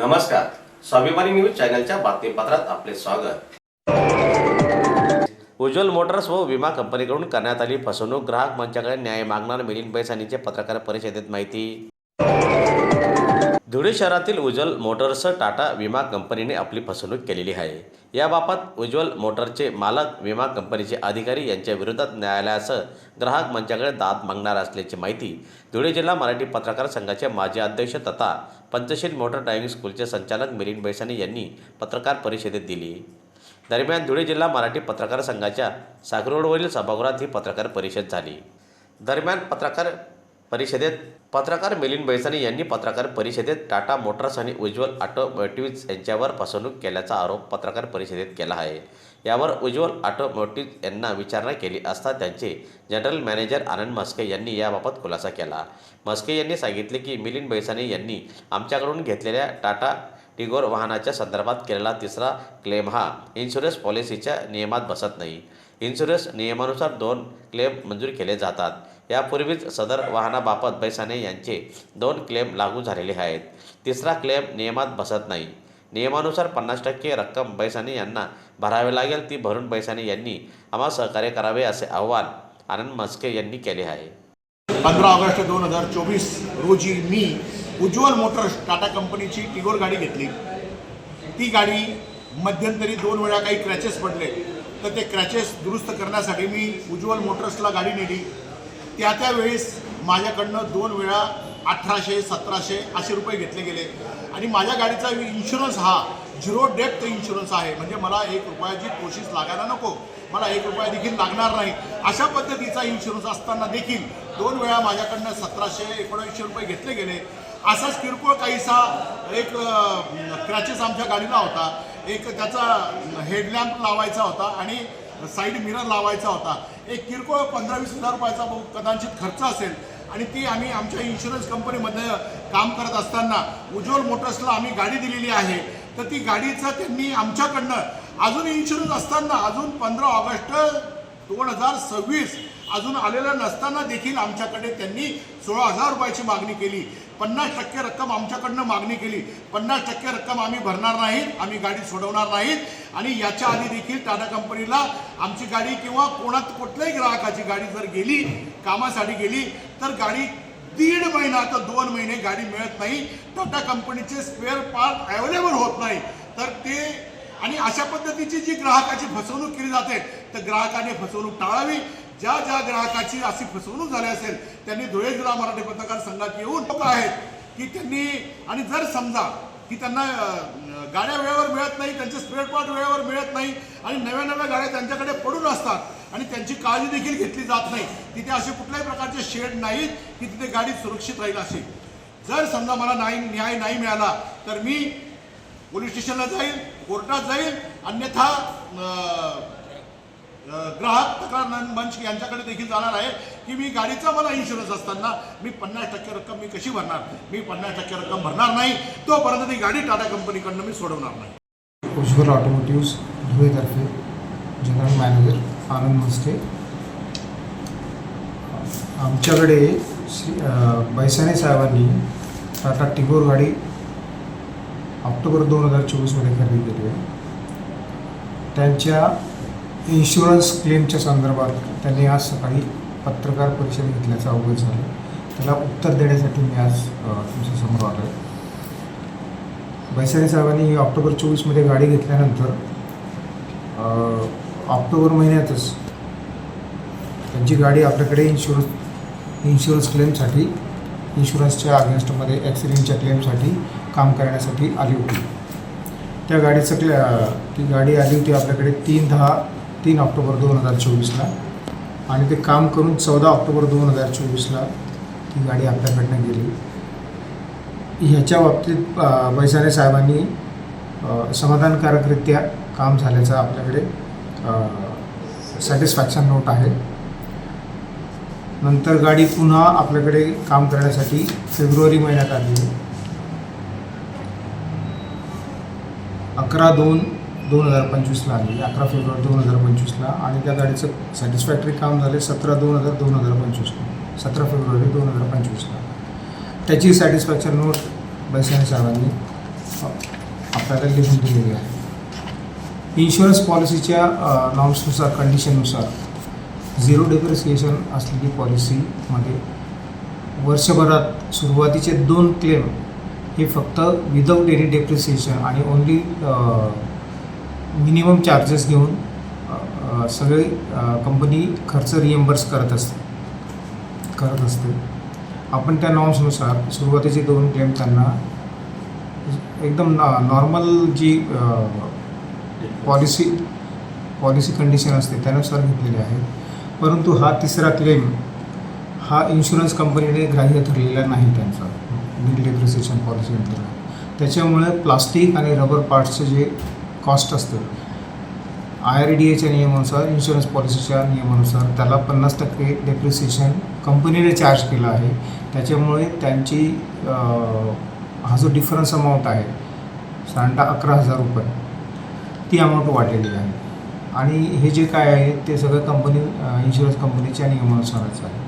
नमस्कार. स्वाभिमानी न्यूज चॅनलच्या बातमीपत्रात आपले स्वागत. उज्ज्वल मोटर्स व विमा कंपनीकडून करण्यात आली फसवणूक. ग्राहक मंचाकडे न्याय मागणार मिलिंद बैसानीचे पत्रकार परिषदेत माहिती. धुळे शहरातील उज्ज्वल मोटर्स टाटा विमा कंपनीने आपली फसवणूक केलेली आहे. याबाबत उज्ज्वल मोटरचे मालक विमा कंपनीचे अधिकारी यांच्या विरोधात न्यायालयासह ग्राहक मंचाकडे दाद मागणार असल्याची माहिती धुळे जिल्हा मराठी पत्रकार संघाचे माजी अध्यक्ष तथा पंचशील मोटर ड्रायव्हिंग स्कूलचे संचालक मिलिंद बैसाने यांनी पत्रकार परिषदेत दिली. दरम्यान धुळे जिल्हा मराठी पत्रकार संघाच्या सागरोडवरील सभागृहात ही पत्रकार परिषद झाली. दरम्यान पत्रकार परिषदेत पत्रकार मिलिंद बैसानी यांनी पत्रकार परिषदेत टाटा मोटर्स आणि उज्ज्वल ऑटोमोटिव्ज यांच्यावर फसवणूक केल्याचा आरोप पत्रकार परिषदेत केला आहे. यावर उज्ज्वल ऑटोमोटिव्ज यांना विचारणा केली असता त्यांचे जनरल मॅनेजर आनंद मस्के यांनी याबाबत खुलासा केला. मस्के यांनी सांगितले की मिलिंद बैसानी यांनी आमच्याकडून घेतलेल्या टाटा टिगोर वाहनाच्या संदर्भात केलेला तिसरा क्लेम हा इन्शुरन्स पॉलिसीच्या नियमात बसत नाही. इन्शुरन्स नियमानुसार दोन क्लेम मंजूर केले जातात. यापूर्वीच सदर वाहनाबाबत बैसाने यांचे दोन क्लेम लागू झालेले आहेत. तिसरा क्लेम नियमात बसत नाही. नियमानुसार पन्नास टक्के रक्कम बैसाने यांना भरावी लागेल ती भरून बैसाने यांनी आम्हाला सहकार्य करावे असे आवाहन आनंद मस्के यांनी केले आहे. पंधरा ऑगस्ट दोन हजार चोवीस रोजी मी उज्ज्वल मोटर्स टाटा कंपनीची टिगोर गाडी घेतली. ती गाडी मध्यंतरी दोन वेळा काही क्रॅचेस पडले. तर ते क्रॅचेस दुरुस्त करण्यासाठी मी उज्ज्वल मोटर्सला गाडी नेली. त्या त्यावेळेस माझ्याकडनं दोन वेळा अठराशे सतराशे असे रुपये घेतले गेले. आणि माझ्या गाडीचा इन्शुरन्स हा झिरो डेप्थ इन्शुरन्स आहे. म्हणजे मला एक रुपयाची कोशिश लागायला नको. मला एक रुपया देखील लागणार नाही. अशा पद्धतीचा इन्शुरन्स असताना देखील दोन वेळा माझ्याकडनं सतराशे एकोणऐंशी रुपये घेतले गेले. असाच किरकोळ काहीसा एक क्रॅचेस आमच्या गाडीला होता. एक त्याचा हेडलॅम्प लावायचा होता आणि साईड मिरर लावायचा होता. एक किरकोळ पंधरा वीस हजार रुपयाचा बहु कदाचित खर्च असेल. आणि ती आम्ही आमच्या इन्शुरन्स कंपनीमध्ये काम करत असताना उज्ज्वल मोटर्सला आम्ही गाडी दिलेली आहे. तर ती गाडीचं त्यांनी आमच्याकडनं अजून इन्शुरन्स असताना अजून पंधरा ऑगस्ट दोन हजार सव्वीस अजून आलेलं नसताना देखील आमच्याकडे त्यांनी सोळा हजार रुपयाची मागणी केली. पन्नास टक्के रक्कम आमच्याकडनं मागणी केली. पन्नास टक्के रक्कम आम्ही भरणार नाहीत आम्ही गाडी सोडवणार नाहीत. आणि याच्या आधी देखील टाटा कंपनीला आमची गाडी किंवा कोणात कुठल्याही ग्राहकाची गाडी जर गेली कामासाठी गेली तर गाडी दीड महिना तर दोन महिने गाडी मिळत नाही. टाटा कंपनीचे स्पेअर पार्ट अवेलेबल होत नाही. तर ते आणि अशा पद्धतीची जी ग्राहकाची फसवणूक केली जाते तर ग्राहकाने फसवणूक टाळावी. ज्या ज्या ग्राहकाची अशी फसवणूक झाली असेल त्यांनी धुळे जिल्हा मराठी पत्रकार संघात येऊन लोक आहेत की त्यांनी आणि जर समजा की त्यांना गाड्या वेळेवर मिळत नाही त्यांचे स्पेअर पार्ट वेळेवर मिळत नाही आणि नव्या नव्या गाड्या त्यांच्याकडे पडून असतात आणि त्यांची काळजी देखील घेतली जात नाही तिथे असे कुठल्याही प्रकारचे शेड नाहीत की तिथे गाडी सुरक्षित राहील अशी. जर समजा मला नाही न्याय नाही मिळाला तर मी पोलीस स्टेशनला जाईल कोर्टात जाईल अन्यथा ग्राहक तक्रार मंच यांच्याकडे देखील जाणार आहे की मी गाडीचा मला इन्शुरन्स असताना मी पन्नास टक्के रक्कम मी कशी भरणार? मी पन्नास टक्के रक्कम भरणार नाही. तोपर्यंत ती गाडी टाटा कंपनीकडनं मी सोडवणार नाही. उज्ज्वल ऑटोमोटिव्स धुळेतर्फे जनरल मॅनेजर आनंद मस्के आमच्याकडे श्री बैसाने साहेबांनी टाटा टिगोर गाडी ऑक्टोबर दोन हजार चोवीसमध्ये खरेदी केली आहे. त्यांच्या इन्शुरन्स क्लेमच्या संदर्भात त्यांनी आज सकाळी पत्रकार परिषद घेतल्याचं अवगत झालं. त्याला उत्तर देण्यासाठी मी आज तुमच्यासमोर तुमच्यासमोर आलो आहे बैसारी साहेबांनी ऑक्टोबर चोवीसमध्ये गाडी घेतल्यानंतर ऑक्टोबर महिन्यातच त्यांची गाडी आपल्याकडे इन्शुरन्स इन्शुरन्स क्लेमसाठी इन्शुरन्सच्या अगेन्स्टमध्ये ॲक्सिडेंटच्या क्लेमसाठी काम करण्यासाठी आली होती. त्या गाडीचं क्ले ती गाडी आली होती आपल्याकडे तीन दहा तीन ऑक्टोबर दोन हजार चोवीसला. आणि ते काम करून चौदा ऑक्टोबर दोन हजार चोवीसला ती गाडी आपल्याकडनं गेली. ह्याच्या बाबतीत बैसाने साहेबांनी समाधानकारकरित्या काम झाल्याचा आपल्याकडे सॅटिस्फॅक्शन नोट आहे. नंतर गाडी पुन्हा आपल्याकडे काम करण्यासाठी फेब्रुवारी महिन्यात आली. अकरा दोन दोन हजार पंचवीसला आली अकरा फेब्रुवारी दोन हजार पंचवीसला. आणि त्या गाडीचं सॅटिस्फॅक्टरी काम झाले सतरा दोन हजार दोन हजार पंचवीसला. सतरा फेब्रुवारी दोन हजार पंचवीसला. त्याची सॅटिस्फॅक्शन नोट बैसाने साहेबांनी आपल्याला लिहून दिलेली आहे. इन्शुरन्स पॉलिसीच्या नॉर्म्सनुसार कंडिशननुसार झिरो डेप्रिसिएशन असलेली पॉलिसीमध्ये वर्षभरात सुरुवातीचे दोन क्लेम हे फक्त विदाऊट एनी डेप्रिसिएशन आणि ओन्ली मिनिमम चार्जेस घेऊन सगळे कंपनी खर्च रिएम्बर्स करत असते. करत असते. आपण त्या नॉर्म्सनुसार सुरुवातीचे दोन क्लेम त्यांना एकदम नॉर्मल जी पॉलिसी पॉलिसी कंडिशन असते त्यानुसार घेतलेले आहेत. परंतु हा तिसरा क्लेम हा इन्शुरन्स कंपनीने ग्राह्य ठरलेला नाही त्यांचा. बिल डेप्रिसिएशन पॉलिसी अंतर्गत. त्याच्यामुळे प्लास्टिक आणि रबर पार्ट्सचे जे कॉस्ट असते. आय आर डी एच्या नियमानुसार इन्शुरन्स पॉलिसीच्या नियमानुसार त्याला पन्नास टक्के डेप्रिसिएशन कंपनीने चार्ज केलं आहे. त्याच्यामुळे त्यांची हा जो डिफरन्स अमाऊंट आहे साधारणतः अकरा हजार रुपये ती अमाऊंट वाढलेली आहे. आणि हे जे काय आहे ते सगळं कंपनी इन्शुरन्स कंपनीच्या नियमानुसारच आहे.